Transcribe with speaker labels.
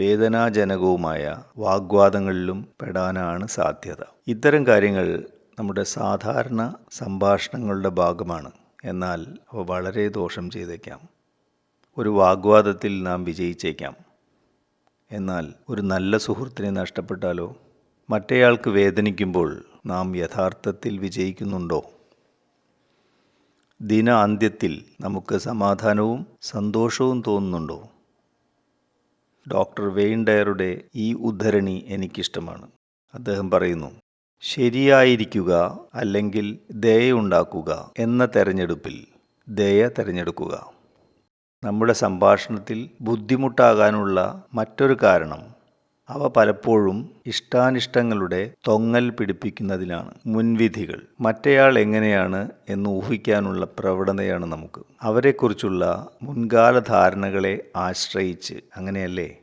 Speaker 1: വേദനാജനകവുമായ വാഗ്വാദങ്ങളിലും പെടാനാണ് സാധ്യത. ഇത്തരം കാര്യങ്ങൾ നമ്മുടെ സാധാരണ സംഭാഷണങ്ങളുടെ ഭാഗമാണ്. എന്നാൽ അവ വളരെ ദോഷം ചെയ്തേക്കാം. ഒരു വാഗ്വാദത്തിൽ നാം വിജയിച്ചേക്കാം. എന്നാൽ ഒരു നല്ല സുഹൃത്തിനെ നഷ്ടപ്പെട്ടാലോ? മറ്റേയാൾക്ക് വേദനിക്കുമ്പോൾ നാം യഥാർത്ഥത്തിൽ വിജയിക്കുന്നുണ്ടോ? ദിന അന്ത്യത്തിൽ നമുക്ക് സമാധാനവും സന്തോഷവും തോന്നുന്നുണ്ടോ? ഡോക്ടർ വെയിൻ ഡയറുടെ ഈ ഉദ്ധരണി എനിക്കിഷ്ടമാണ്. അദ്ദേഹം പറയുന്നു ശരിയായിരിക്കുക അല്ലെങ്കിൽ ദയുണ്ടാക്കുക എന്ന തെരഞ്ഞെടുപ്പിൽ ദയ തിരഞ്ഞെടുക്കുക. നമ്മുടെ സംഭാഷണത്തിൽ ബുദ്ധിമുട്ടാകാനുള്ള മറ്റൊരു കാരണം അവ പലപ്പോഴും ഇഷ്ടാനിഷ്ടങ്ങളുടെ തൊങ്ങൽ പിടിപ്പിക്കുന്നതിലാണ്. മുൻവിധികൾ. മറ്റേയാൾ എങ്ങനെയാണ് എന്ന് ഊഹിക്കാനുള്ള പ്രവണതയാണ് നമുക്ക്. അവരെക്കുറിച്ചുള്ള മുൻകാല ധാരണകളെ ആശ്രയിച്ച്. അങ്ങനെയല്ലേ?